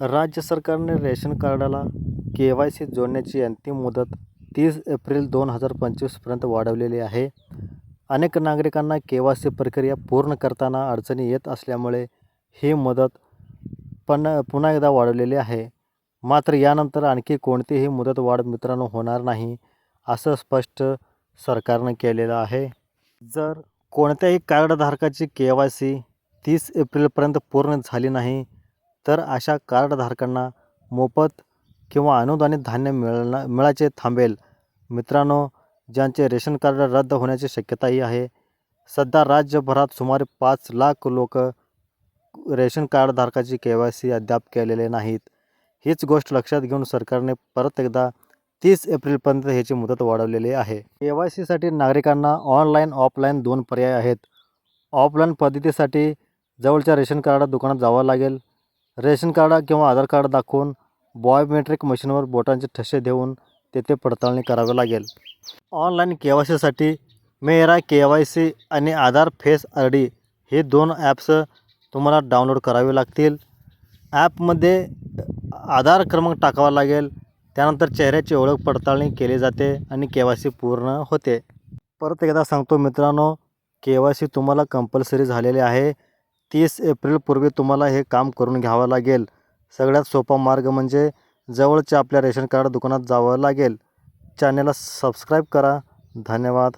राज्य सरकारने रेशन कार्डाला के वाय सी जोडण्याची अंतिम मुदत तीस एप्रिल दोन हजार पंचवीसपर्यंत वाढवलेली आहे. अनेक नागरिकांना के वाय सी प्रक्रिया पूर्ण करताना अडचणी येत असल्यामुळे ही मुदत पण पुन्हा एकदा वाढवलेली आहे. मात्र यानंतर आणखी कोणतीही मुदत वाढ मित्रांनो होणार नाही असं स्पष्ट सरकारनं केलेलं आहे. जर कोणत्याही कार्डधारकाची के वाय सी तीस एप्रिलपर्यंत पूर्ण झाली नाही तर अशा कार्डधारकांना मोफत किंवा अनुदानित धान्य मिळणं मिळायचे थांबेल. मित्रांनो ज्यांचे रेशन कार्ड रद्द होण्याची शक्यताही आहे सध्या राज्यभरात सुमारे पाच लाख लोक रेशन कार्डधारकाची के वाय सी अद्याप केलेले नाहीत. हीच गोष्ट लक्षात घेऊन सरकारने परत एकदा तीस एप्रिलपर्यंत ह्याची मुदत वाढवलेली आहे. के वाय सीसाठी नागरिकांना ऑनलाईन ऑफलाईन दोन पर्याय आहेत. ऑफलाईन पद्धतीसाठी जवळच्या रेशन कार्ड दुकानात जावं लागेल. रेशन कार्ड किंवा आधार कार्ड दाखवून बायोमेट्रिक मशीनवर बोटांचे ठसे देऊन तेथे पडताळणी करावी लागेल. ऑनलाईन के वाय सीसाठी मेरा के वाय सी आणि आधार फेस आर डी हे दोन ॲप्स तुम्हाला डाउनलोड करावे लागतील. ॲपमध्ये आधार क्रमांक टाकावा लागेल त्यानंतर चेहऱ्याची ओळख पडताळणी केली जाते आणि के वाय सी पूर्ण होते. परत एकदा सांगतो मित्रांनो के वाय सी तुम्हाला कंपल्सरी झालेले आहे. तीस एप्रिलपूर्वी तुम्हाला हे काम करून घ्यावं लागेल. सगळ्यात सोपा मार्ग म्हणजे जवळच्या आपल्या रेशन कार्ड दुकानात जावं लागेल. चॅनेलला सबस्क्राईब करा. धन्यवाद.